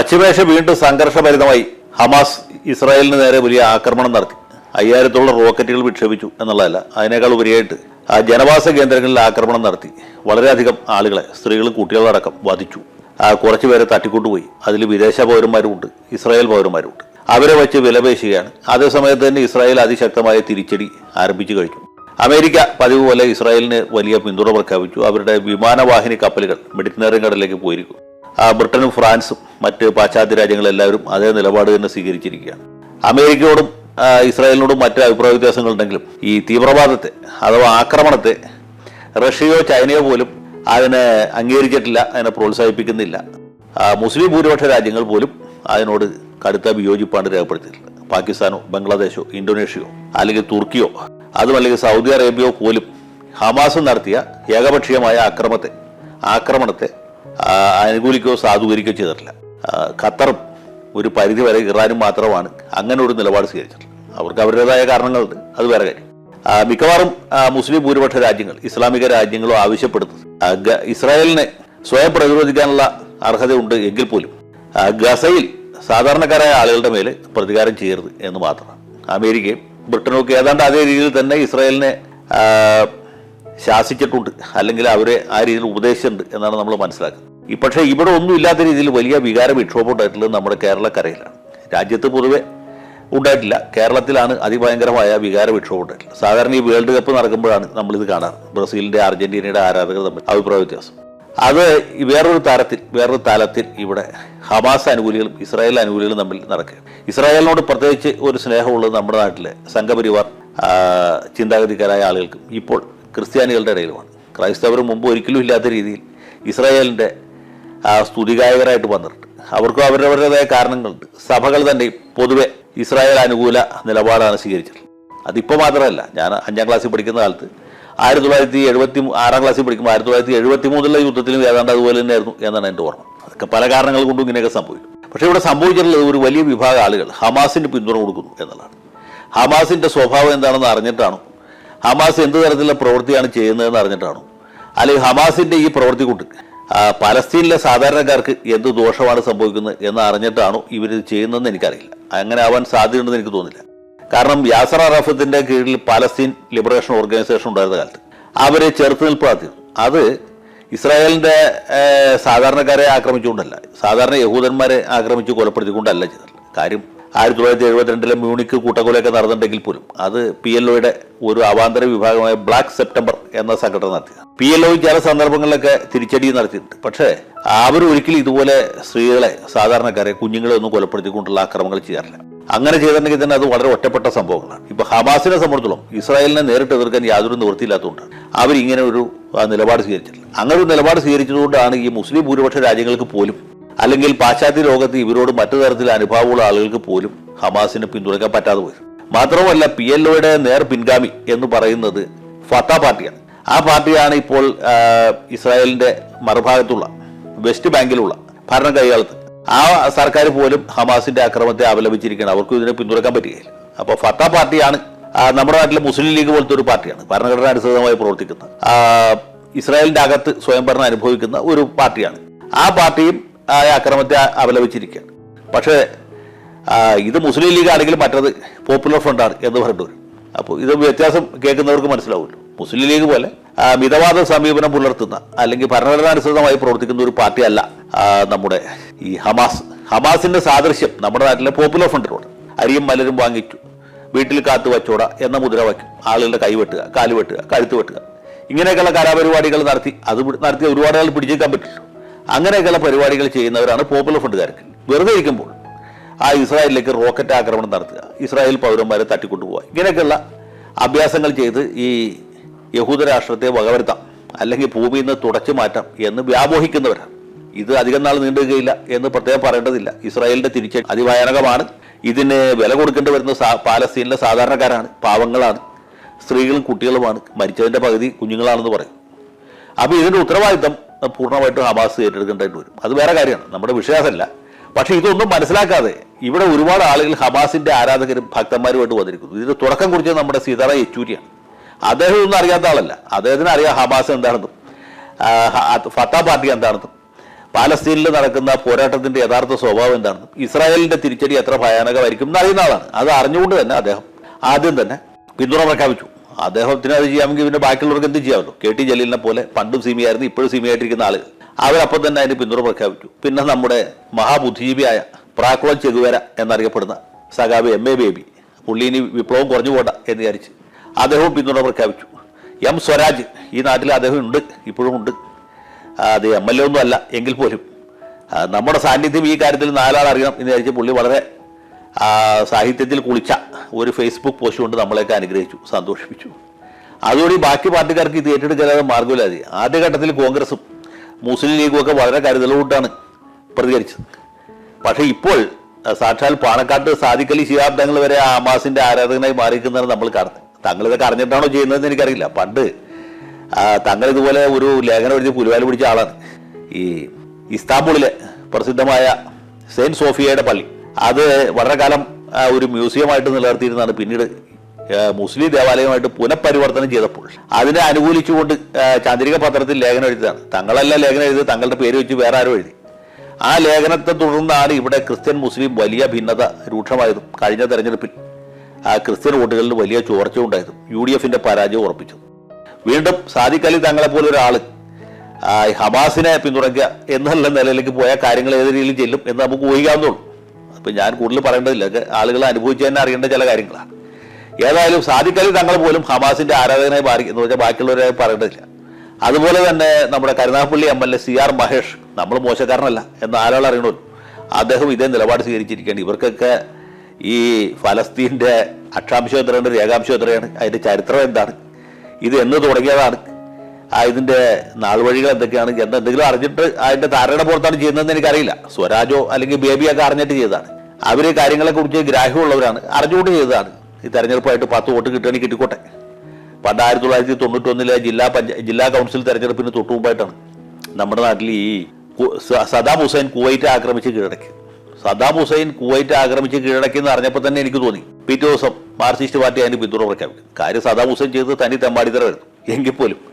പശ്ചിമേഷ്യ വീണ്ടും സംഘർഷഭരിതമായി ഹമാസ് ഇസ്രായേലിന് നേരെ വലിയ ആക്രമണം നടത്തി. അയ്യായിരത്തോളം റോക്കറ്റുകൾ വിക്ഷേപിച്ചു എന്നുള്ളതല്ല അതിനേക്കാൾ ഉപരിയായിട്ട് ആ ജനവാസ കേന്ദ്രങ്ങളിൽ ആക്രമണം നടത്തി. വളരെയധികം ആളുകളെ സ്ത്രീകളും കുട്ടികളടക്കം വധിച്ചു. ആ കുറച്ച് പേരെ തട്ടിക്കൊണ്ടുപോയി അതിൽ വിദേശ പൗരന്മാരുമുണ്ട് ഇസ്രായേൽ പൗരന്മാരുമുണ്ട്. അവരെ വെച്ച് വിലപേശുകയാണ്. അതേസമയത്ത് തന്നെ ഇസ്രായേൽ അതിശക്തമായ തിരിച്ചടി ആരംഭിച്ചു കഴിഞ്ഞു. അമേരിക്ക പതിവ് പോലെ ഇസ്രായേലിന് വലിയ പിന്തുണ പ്രഖ്യാപിച്ചു. അവരുടെ വിമാനവാഹിനി കപ്പലുകൾ മെഡിറ്ററേനിയൻ കടലിലേക്ക് പോയിരിക്കും ബ്രിട്ടനും ഫ്രാൻസും മറ്റ് പാശ്ചാത്യ രാജ്യങ്ങളെല്ലാവരും അതേ നിലപാട് തന്നെ സ്വീകരിച്ചിരിക്കുകയാണ്. അമേരിക്കയോടും ഇസ്രായേലിനോടും മറ്റ് അഭിപ്രായ വ്യത്യാസങ്ങളുണ്ടെങ്കിലും ഈ തീവ്രവാദത്തെ അഥവാ ആക്രമണത്തെ റഷ്യയോ ചൈനയോ പോലും അതിനെ അംഗീകരിച്ചിട്ടില്ല അതിനെ പ്രോത്സാഹിപ്പിക്കുന്നില്ല. മുസ്ലിം ഭൂരിപക്ഷ രാജ്യങ്ങൾ പോലും അതിനോട് കടുത്ത വിയോജിപ്പാണ് രേഖപ്പെടുത്തിയിട്ടുള്ളത്. പാകിസ്ഥാനോ ബംഗ്ലാദേശോ ഇന്തോനേഷ്യയോ അല്ലെങ്കിൽ തുർക്കിയോ അതുമല്ലെങ്കിൽ സൗദി അറേബ്യയോ പോലും ഹമാസ് നടത്തിയ ഏകപക്ഷീയമായ ആക്രമത്തെ ആക്രമണത്തെ അനുകൂലിക്കുകയോ സാധൂകരിക്കുകയോ ചെയ്തിട്ടില്ല. ഖത്തറും ഒരു പരിധി വരെ ഇറാനും മാത്രമാണ് അങ്ങനെ ഒരു നിലപാട് സ്വീകരിച്ചിട്ടുള്ളത്. അവർക്ക് അവരുടേതായ കാരണങ്ങളുണ്ട്. അത് വേറെ കാര്യം. മിക്കവാറും മുസ്ലിം ഭൂരിപക്ഷ രാജ്യങ്ങൾ ഇസ്ലാമിക രാജ്യങ്ങളോ ആവശ്യപ്പെടുന്നത് ഇസ്രായേലിനെ സ്വയം പ്രതിരോധിക്കാനുള്ള അർഹതയുണ്ട് എങ്കിൽ പോലും ഗസയിൽ സാധാരണക്കാരായ ആളുകളുടെ മേൽ പ്രതികാരം ചെയ്യരുത് എന്ന് മാത്രമാണ്. അമേരിക്കയും ബ്രിട്ടനും ഒക്കെ ഏതാണ്ട് അതേ രീതിയിൽ തന്നെ ഇസ്രായേലിനെ ശാസിച്ചിട്ടുണ്ട്. അല്ലെങ്കിൽ അവരെ ആ രീതിയിൽ ഉപദേശിച്ചിട്ടുണ്ട് എന്നാണ് നമ്മൾ മനസ്സിലാക്കുന്നത്. ഈ പക്ഷേ ഇവിടെ ഒന്നും ഇല്ലാത്ത രീതിയിൽ വലിയ വികാര വിക്ഷോഭം ഉണ്ടായിട്ടുള്ളത് നമ്മുടെ കേരളക്കരയിലാണ്. രാജ്യത്ത് പൊതുവെ ഉണ്ടായിട്ടില്ല. കേരളത്തിലാണ് അതിഭയങ്കരമായ വികാര വിക്ഷോഭം ഉണ്ടായിട്ടുള്ളത്. സാധാരണ ഈ വേൾഡ് കപ്പ് നടക്കുമ്പോഴാണ് നമ്മളിത് കാണാറ്. ബ്രസീലിന്റെ അർജന്റീനയുടെ ആരാധകർ തമ്മിൽ അഭിപ്രായ വ്യത്യാസം. അത് വേറൊരു തരത്തിൽ വേറൊരു തലത്തിൽ ഇവിടെ ഹമാസ് അനുകൂലികളും ഇസ്രായേൽ അനുകൂലികളും തമ്മിൽ നടക്കുക ഇസ്രായേലിനോട് പ്രത്യേകിച്ച് ഒരു സ്നേഹമുള്ളത് നമ്മുടെ നാട്ടിലെ സംഘപരിവാർ ചിന്താഗതിക്കാരായ ആളുകൾക്കും ഇപ്പോൾ ക്രിസ്ത്യാനികളുടെ ഇടയിലുമാണ്. ക്രൈസ്തവർ മുമ്പ് ഒരിക്കലും ഇല്ലാത്ത രീതിയിൽ ഇസ്രായേലിന്റെ ആ സ്തുതിഗായകരായിട്ട് വന്നിട്ടുണ്ട്. അവർക്കും അവരവരുടേതായ കാരണങ്ങളുണ്ട്. സഭകൾ തന്നെ പൊതുവെ ഇസ്രായേൽ അനുകൂല നിലപാടാണ് സ്വീകരിച്ചിട്ടുള്ളത്. അതിപ്പോൾ മാത്രമല്ല ഞാൻ അഞ്ചാം ക്ലാസ്സിൽ പഠിക്കുന്ന കാലത്ത് ആയിരത്തി തൊള്ളായിരത്തി എഴുപത്തി ആറാം ക്ലാസ്സിൽ പഠിക്കുമ്പോൾ ആയിരത്തി തൊള്ളായിരത്തി എഴുപത്തി മൂന്നിലെ യുദ്ധത്തിലും ഏതാണ്ട് അതുപോലെ തന്നെയായിരുന്നു എന്നാണ് എന്റെ ഓർമ്മ. അതൊക്കെ പല കാരണങ്ങൾ കൊണ്ടും ഇങ്ങനെയൊക്കെ സംഭവിക്കും പക്ഷേ ഇവിടെ സംഭവിച്ചിട്ടുള്ളത് ഒരു വലിയ വിഭാഗം ആളുകൾ ഹമാസിന് പിന്തുണ കൊടുക്കുന്നു എന്നുള്ളതാണ്. ഹമാസിന്റെ സ്വഭാവം എന്താണെന്ന് അറിഞ്ഞിട്ടാണോ ഹമാസ് എന്ത് തരത്തിലുള്ള പ്രവൃത്തിയാണ് ചെയ്യുന്നതെന്ന് അറിഞ്ഞിട്ടാണോ? അല്ലെങ്കിൽ ഹമാസിന്റെ ഈ പ്രവൃത്തി കൊണ്ട് പലസ്തീനിലെ സാധാരണക്കാർക്ക് എന്ത് ദോഷമാണ് സംഭവിക്കുന്നത് എന്ന് അറിഞ്ഞിട്ടാണോ ഇവർ ചെയ്യുന്നതെന്ന് എനിക്കറിയില്ല. അങ്ങനെ ആവാൻ സാധ്യതയുണ്ടെന്ന് എനിക്ക് തോന്നില്ല. കാരണം യാസർ അറഫത്തിന്റെ കീഴിൽ പലസ്തീൻ ലിബറേഷൻ ഓർഗനൈസേഷൻ ഉണ്ടായിരുന്ന കാലത്ത് അവരെ ചെറുത്ത് നിൽപ്പാത്തിരുന്നു. അത് ഇസ്രായേലിന്റെ സാധാരണക്കാരെ ആക്രമിച്ചുകൊണ്ടല്ല സാധാരണ യഹൂദന്മാരെ ആക്രമിച്ച് കൊലപ്പെടുത്തിക്കൊണ്ടല്ല ചെയ്തത്. കാര്യം ആയിരത്തി തൊള്ളായിരത്തി എഴുപത്തിരണ്ടിലെ മ്യൂണിക്ക് കൂട്ടക്കൊലയൊക്കെ നടന്നിട്ടുണ്ടെങ്കിൽ പോലും അത് പി എൽ ഒയുടെ ഒരു അവാന്തര വിഭാഗമായ ബ്ലാക്ക് സെപ്റ്റംബർ എന്ന സംഘടന നടത്തിയത് പി എൽ ഒ ചില സന്ദർഭങ്ങളിലൊക്കെ തിരിച്ചടി നടത്തിയിട്ടുണ്ട്. പക്ഷേ അവർ ഒരിക്കലും ഇതുപോലെ സ്ത്രീകളെ സാധാരണക്കാരെ കുഞ്ഞുങ്ങളെ ഒന്നും കൊലപ്പെടുത്തിക്കൊണ്ടുള്ള ആക്രമങ്ങൾ ചെയ്യാറില്ല. അങ്ങനെ ചെയ്തിട്ടുണ്ടെങ്കിൽ തന്നെ അത് വളരെ ഒറ്റപ്പെട്ട സംഭവങ്ങളാണ്. ഇപ്പൊ ഹമാസിനെ സംബന്ധിച്ചോളം ഇസ്രായേലിനെ നേരിട്ട് എതിർക്കാൻ യാതൊരു നിവൃത്തിയില്ലാത്തതുകൊണ്ടാണ് അവരിങ്ങനെ ഒരു നിലപാട് സ്വീകരിച്ചിട്ടില്ല. അങ്ങനെ ഒരു നിലപാട് സ്വീകരിച്ചതുകൊണ്ടാണ് ഈ മുസ്ലിം ഭൂരിപക്ഷ രാജ്യങ്ങൾക്ക് പോലും അല്ലെങ്കിൽ പാശ്ചാത്യ ലോകത്ത് ഇവരോട് മറ്റു തരത്തിൽ അനുഭാവമുള്ള ആളുകൾക്ക് പോലും ഹമാസിനെ പിന്തുണയ്ക്കാൻ പറ്റാതെ പോയി. മാത്രമല്ല പി എൽ ഒയുടെ നേർ പിൻഗാമി എന്ന് പറയുന്നത് ഫത്ത പാർട്ടിയാണ്. ആ പാർട്ടിയാണ് ഇപ്പോൾ ഇസ്രായേലിന്റെ മറുഭാഗത്തുള്ള വെസ്റ്റ് ബാങ്കിലുള്ള ഭരണം കൈകാലത്ത് ആ സർക്കാർ പോലും ഹമാസിന്റെ അക്രമത്തെ അപലപിച്ചിരിക്കുകയാണ് അവർക്കും ഇതിനെ പിന്തുണക്കാൻ പറ്റുകയില്ല. അപ്പോൾ ഫത്ത പാർട്ടിയാണ് നമ്മുടെ നാട്ടിലെ മുസ്ലിം ലീഗ് പോലത്തെ ഒരു പാർട്ടിയാണ് ഭരണഘടന അനുസൃതമായി പ്രവർത്തിക്കുന്ന ഇസ്രായേലിന്റെ അകത്ത് സ്വയംഭരണം അനുഭവിക്കുന്ന ഒരു പാർട്ടിയാണ്. ആ പാർട്ടിയും ആ അക്രമത്തെ അപലപിച്ചിരിക്കുകയാണ് പക്ഷേ ഇത് മുസ്ലിം ലീഗ് ആണെങ്കിൽ മറ്റത് പോപ്പുലർ ഫ്രണ്ടാണ് എന്ന് പറഞ്ഞിട്ട് വരും. അപ്പോൾ ഇത് വ്യത്യാസം കേൾക്കുന്നവർക്ക് മനസ്സിലാവുമല്ലോ. മുസ്ലിം ലീഗ് പോലെ മിതവാദ സമീപനം പുലർത്തുന്ന അല്ലെങ്കിൽ ഭരണഘടനാനുസൃതമായി പ്രവർത്തിക്കുന്ന ഒരു പാർട്ടിയല്ല നമ്മുടെ ഈ ഹമാസ്. ഹമാസിന്റെ സാദൃശ്യം നമ്മുടെ നാട്ടിലെ പോപ്പുലർ ഫ്രണ്ടിനോട് അരിയും മലരും വാങ്ങിച്ചു വീട്ടിൽ കാത്തു വച്ചോട എന്ന മുദ്രാവാക്യം. ആളുകളുടെ കൈ വെട്ടുക കാൽ വെട്ടുക കഴുത്ത് വെട്ടുക. ഇങ്ങനെയൊക്കെയുള്ള കലാപരിപാടികൾ നടത്തി അത് നടത്തി ഒരുപാട് ആൾ പിടിച്ചേക്കാൻ പറ്റില്ല. അങ്ങനെയൊക്കെയുള്ള പരിപാടികൾ ചെയ്യുന്നവരാണ് പോപ്പുലർ ഫ്രണ്ടുകാർക്ക് വെറുതെ ഇരിക്കുമ്പോൾ ആ ഇസ്രായേലിലേക്ക് റോക്കറ്റ് ആക്രമണം നടത്തുക ഇസ്രായേൽ പൗരന്മാരെ തട്ടിക്കൊണ്ടുപോകുക ഇങ്ങനെയൊക്കെയുള്ള അഭ്യാസങ്ങൾ ചെയ്ത് ഈ യഹൂദ രാഷ്ട്രത്തെ വകവരുത്താം അല്ലെങ്കിൽ ഭൂമിയിൽ നിന്ന് തുടച്ചു മാറ്റാം എന്ന് വ്യാമോഹിക്കുന്നവരാണ്. ഇത് അധികം നാൾ നീണ്ടുകയില്ല എന്ന് പ്രത്യേകം പറയേണ്ടതില്ല. ഇസ്രായേലിന്റെ തിരിച്ച അതിഭയാനകമാണ്. ഇതിന് വില കൊടുക്കേണ്ടി വരുന്ന പാലസ്തീനിലെ സാധാരണക്കാരാണ് പാവങ്ങളാണ് സ്ത്രീകളും കുട്ടികളുമാണ് മരിച്ചതിന്റെ പകുതി കുഞ്ഞുങ്ങളാണെന്ന് പറയും. അപ്പോൾ ഇതിന്റെ ഉത്തരവാദിത്തം പൂർണമായിട്ടും ഹമാസ് ഏറ്റെടുക്കേണ്ടതായിട്ട് വരും. അത് വേറെ കാര്യമാണ്. നമ്മുടെ വിഷയമല്ല പക്ഷേ ഇതൊന്നും മനസ്സിലാക്കാതെ ഇവിടെ ഒരുപാട് ആളുകൾ ഹമാസിന്റെ ആരാധകരും ഭക്തന്മാരുമായിട്ട് വന്നിരിക്കുന്നു. ഇതിന്റെ തുടക്കം കുറിച്ചത് നമ്മുടെ സീതാറ യെച്ചൂരിയാണ്. അദ്ദേഹം ഒന്നും അറിയാത്ത ആളല്ല. അദ്ദേഹത്തിന് അറിയാം ഹമാസ് എന്താണെന്നും. ഫത്ത പാർട്ടി എന്താണെന്നും. പാലസ്തീനിൽ നടക്കുന്ന പോരാട്ടത്തിന്റെ യഥാർത്ഥ സ്വഭാവം എന്താണെന്നും. ഇസ്രായേലിന്റെ തിരിച്ചടി എത്ര ഭയാനകമായിരിക്കും എന്നറിയുന്ന ആളാണ്. അത് അറിഞ്ഞുകൊണ്ട് തന്നെ അദ്ദേഹം ആദ്യം തന്നെ പിന്തുണ പ്രഖ്യാപിച്ചു. അദ്ദേഹത്തിന് അത് ചെയ്യാമെങ്കിൽ പിന്നെ ബാക്കിയുള്ളവർക്ക് എന്ത് ചെയ്യാമല്ലോ കെ ടി ജലീലിനെ പോലെ പണ്ടും സിമിയായിരുന്നു ഇപ്പോഴും സീമിയായിട്ടിരിക്കുന്ന ആൾ. അവരപ്പം തന്നെ അതിന് പിന്തുണ പ്രഖ്യാപിച്ചു. പിന്നെ നമ്മുടെ മഹാബുദ്ധിജീവിയായ പ്രാക്കുളം ചെകുവേര എന്നറിയപ്പെടുന്ന സഖാബ് എം എ ബേബി പുള്ളി ഇനി വിപ്ലവം കുറഞ്ഞു പോണ്ട എന്ന് വിചാരിച്ച് അദ്ദേഹവും പിന്തുണ പ്രഖ്യാപിച്ചു. എം സ്വരാജ് ഈ നാട്ടിൽ അദ്ദേഹം ഉണ്ട് ഇപ്പോഴും ഉണ്ട്. അത് എം എൽ എ ഒന്നും അല്ല എങ്കിൽ പോലും. നമ്മുടെ സാന്നിധ്യം ഈ കാര്യത്തിൽ നാലാൾ അറിയണം എന്ന് വിചാരിച്ച് പുള്ളി വളരെ സാഹിത്യത്തിൽ കുളിച്ച ഒരു ഫേസ്ബുക്ക് പോസ്റ്റ് കൊണ്ട് നമ്മളെയൊക്കെ അനുഗ്രഹിച്ചു സന്തോഷിപ്പിച്ചു. അതുകൂടി ബാക്കി പാർട്ടിക്കാർക്ക് ഇത് ഏറ്റെടുക്കാതെ മാർഗമില്ലാതെ ആദ്യഘട്ടത്തിൽ കോൺഗ്രസും മുസ്ലിം ലീഗും ഒക്കെ വളരെ കരുതലോട്ടാണ് പ്രതികരിച്ചത്. പക്ഷേ ഇപ്പോൾ സാക്ഷാൽ പാണക്കാട്ട് സാധിക്കലി ശിഹാബ് തങ്ങൾ വരെ ആ ഹമാസിന്റെ ആരാധകനായി മാറിയിരിക്കുന്നതാണ് നമ്മൾ കാണുന്നത്. തങ്ങൾ ഇതൊക്കെ അറിഞ്ഞിട്ടാണോ ചെയ്യുന്നതെന്ന് എനിക്കറിയില്ല. പണ്ട് തങ്ങൾ ഇതുപോലെ ഒരു ലേഖനം എഴുതി പുലിവാൽ പിടിച്ച ആളാണ്. ഈ ഇസ്താംബൂളിലെ പ്രസിദ്ധമായ സെയിന്റ് സോഫിയയുടെ പള്ളി. അത് വളരെ കാലം ഒരു മ്യൂസിയമായിട്ട് നിലനിർത്തിയിരുന്നതാണ് പിന്നീട് മുസ്ലിം ദേവാലയമായിട്ട് പുനഃപരിവർത്തനം ചെയ്തപ്പോൾ. അതിനെ അനുകൂലിച്ചുകൊണ്ട് ചാന്ദ്രിക പത്രത്തിൽ ലേഖനം എഴുതിയതാണ്. തങ്ങളല്ല ലേഖനം എഴുതി തങ്ങളുടെ പേര് വെച്ച് വേറെ ആരും എഴുതി. ആ ലേഖനത്തെ തുടർന്നാണ് ഇവിടെ ക്രിസ്ത്യൻ മുസ്ലിം വലിയ ഭിന്നത രൂക്ഷമായതും കഴിഞ്ഞ തെരഞ്ഞെടുപ്പിൽ ആ ക്രിസ്ത്യൻ വോട്ടുകളിൽ വലിയ ചോർച്ച ഉണ്ടായതും യു ഡി എഫിന്റെ പരാജയം ഉറപ്പിച്ചു വീണ്ടും സാദിഖലി അലി തങ്ങളെ പോലെ ഒരാൾ ഹമാസിനെ പിന്തുണയ്ക്കുക എന്നുള്ള നിലയിലേക്ക് പോയ കാര്യങ്ങൾ ഏത് രീതിയിൽ ചെല്ലും എന്ന് നമുക്ക് ഊഹിക്കാവുന്നുള്ളൂ അപ്പം ഞാൻ കൂടുതൽ പറയേണ്ടതില്ല. ആളുകൾ അനുഭവിച്ച് തന്നെ അറിയേണ്ട ചില കാര്യങ്ങളാണ് ഏതായാലും സാധിക്കലി തങ്ങൾ പോലും ഹമാസിന്റെ ആരാധകനായി മാറി എന്ന് വെച്ചാൽ ബാക്കിയുള്ളവരെ പറയേണ്ടതില്ല. അതുപോലെ തന്നെ നമ്മുടെ Karunagappally M L A C R Mahesh നമ്മൾ മോശക്കാരനല്ല എന്ന് ആരാൾ അറിയണമല്ലോ അദ്ദേഹം ഇതേ നിലപാട് സ്വീകരിച്ചിരിക്കുകയാണ്. ഇവർക്കൊക്കെ ഈ ഫലസ്തീന്റെ അക്ഷാംശം എത്രയാണ് രേഖാംശം എത്രയാണ് അതിന്റെ ചരിത്രം എന്താണ് ഇത് എന്ന് തുടങ്ങിയതാണ്. ആ ഇതിന്റെ നാൾവഴികൾ എന്തൊക്കെയാണ് എന്താ എന്തെങ്കിലും അറിഞ്ഞിട്ട് അതിന്റെ ധാരണ പുറത്താണ് ചെയ്യുന്നതെന്ന് എനിക്കറിയില്ല. സ്വരാജോ അല്ലെങ്കിൽ ബേബിയൊക്കെ അറിഞ്ഞിട്ട് ചെയ്തതാണ്. അവർ കാര്യങ്ങളെക്കുറിച്ച് ഗ്രാഹ്യമുള്ളവരാണ് അറിഞ്ഞുകൊണ്ട് ചെയ്തതാണ്. ഈ തെരഞ്ഞെടുപ്പായിട്ട് പത്ത് വോട്ട് കിട്ടുകയാണെങ്കിൽ കിട്ടിക്കോട്ടെ. പണ്ട് ആയിരത്തി തൊള്ളായിരത്തി തൊണ്ണൂറ്റൊന്നിലെ ജില്ലാ പഞ്ചായത്ത് ജില്ലാ കൗൺസിൽ തെരഞ്ഞെടുപ്പിന് തൊട്ടു മുമ്പായിട്ടാണ് നമ്മുടെ നാട്ടിൽ ഈ സദാം ഹുസൈൻ കുവൈറ്റ് ആക്രമിച്ച് കീഴടക്കി. സദാം ഹുസൈൻ കുവൈറ്റ് ആക്രമിച്ച് കീഴടക്കി എന്ന് അറിഞ്ഞപ്പോൾ തന്നെ എനിക്ക് തോന്നി. പിറ്റേ ദിവസം മാർക്സിസ്റ്റ് പാർട്ടി അതിന് പിന്തുണ പ്രഖ്യാപിക്കും. കാര്യം സദാം ഹുസൈൻ ചെയ്ത് തനി തെമ്മാടിത്തരമായിരുന്നു. എങ്കിൽ പോലും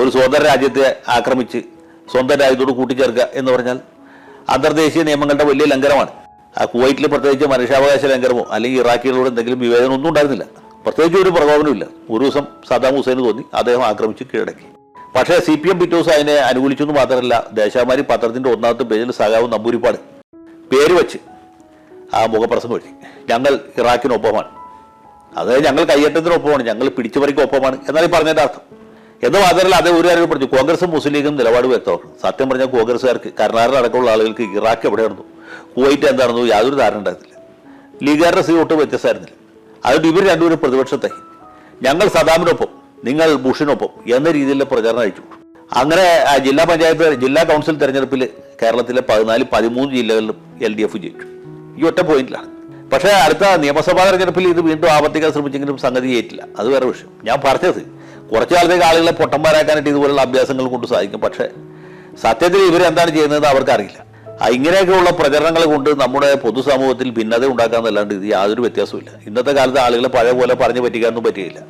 ഒരു സ്വതന്ത്ര രാജ്യത്തെ ആക്രമിച്ച് സ്വന്തം രാജ്യത്തോട് കൂട്ടിച്ചേർക്കുക എന്ന് പറഞ്ഞാൽ അന്തർദേശീയ നിയമങ്ങളുടെ വലിയ ലംഘനമാണ്. ആ കുവൈറ്റിൽ പ്രത്യേകിച്ച് മനുഷ്യാവകാശ ലംഘനമോ അല്ലെങ്കിൽ ഇറാഖികളോട് എന്തെങ്കിലും വിവേചനം ഒന്നും ഉണ്ടായിരുന്നില്ല. പ്രത്യേകിച്ച് ഒരു പ്രകോപനമില്ല ഒരു ദിവസം സദാം ഹുസൈന് തോന്നി അദ്ദേഹം ആക്രമിച്ച് കീഴടക്കി. പക്ഷേ സി പി എം പിറ്റോസ് അതിനെ അനുകൂലിച്ചു എന്ന് മാത്രമല്ല ദേശാമാരി പത്രത്തിന്റെ ഒന്നാമത്തെ പേജിൽ സഖാവ് നമ്പൂരിപ്പാട് പേര് വെച്ച് ആ മുഖപ്രസംഗം വഴി ഞങ്ങൾ ഇറാഖിനൊപ്പമാണ്. അതായത് ഞങ്ങൾ കയ്യേറ്റത്തിനൊപ്പമാണ്. ഞങ്ങൾ പിടിച്ചുപറിക്കൊപ്പമാണ് എന്നാണ് ഈ പറഞ്ഞതിന്റെ അർത്ഥം. എന്ന് മാത്രമല്ല അതേ ഒരു കാര്യം പറഞ്ഞു കോൺഗ്രസും മുസ്ലിം ലീഗും നിലപാട് വ്യക്തമാണ് സത്യം പറഞ്ഞാൽ കോൺഗ്രസ്സുകാർക്ക് കർണാടക അടക്കമുള്ള ആളുകൾക്ക് ഇറാഖ് എവിടെയാണെന്നോ കുവൈറ്റ് എന്താണെന്നു യാതൊരു ധാരണ ഉണ്ടായിരുന്നില്ല. ലീഗുകാരുടെ സീ ഒട്ടും വ്യത്യസ്തമായിരുന്നില്ല. അതുകൊണ്ട് ഇവർ രണ്ടുപേരും പ്രതിപക്ഷത്തായി. ഞങ്ങൾ സദാമിനൊപ്പം നിങ്ങൾ ബുഷിനൊപ്പം എന്ന രീതിയിലുള്ള പ്രചാരണം അയച്ചു. അങ്ങനെ ജില്ലാ പഞ്ചായത്ത് ജില്ലാ കൗൺസിൽ തെരഞ്ഞെടുപ്പിൽ കേരളത്തിലെ പതിനാല് പതിമൂന്ന് ജില്ലകളിലും എൽ ഡി എഫ് ജയിച്ചു. ഈ ഒറ്റ പോയിന്റിലാണ്. പക്ഷേ അടുത്ത നിയമസഭാ തെരഞ്ഞെടുപ്പിൽ ഇത് വീണ്ടും ആവർത്തിക്കാൻ ശ്രമിച്ചെങ്കിലും സംഗതി ചെയ്യിട്ടില്ല അത് വേറെ വിഷയം. ഞാൻ പറഞ്ഞത് കുറച്ചു കാലത്തേക്ക് ആളുകളെ പൊട്ടന്മാരാക്കാനായിട്ട് ഇതുപോലുള്ള അഭ്യാസങ്ങൾ കൊണ്ട് സാധിക്കും. പക്ഷേ സത്യത്തിൽ ഇവരെന്താണ് ചെയ്യുന്നത് അവർക്കറിയില്ല. ഇങ്ങനെയൊക്കെയുള്ള പ്രചരണങ്ങൾ കൊണ്ട് നമ്മുടെ പൊതുസമൂഹത്തിൽ ഭിന്നത ഉണ്ടാക്കാന്നല്ലാണ്ട് ഇത് യാതൊരു വ്യത്യാസവും ഇല്ല ഇന്നത്തെ കാലത്ത് ആളുകളെ പഴയ പോലെ പറഞ്ഞു പറ്റിക്കാനൊന്നും പറ്റുകയില്ല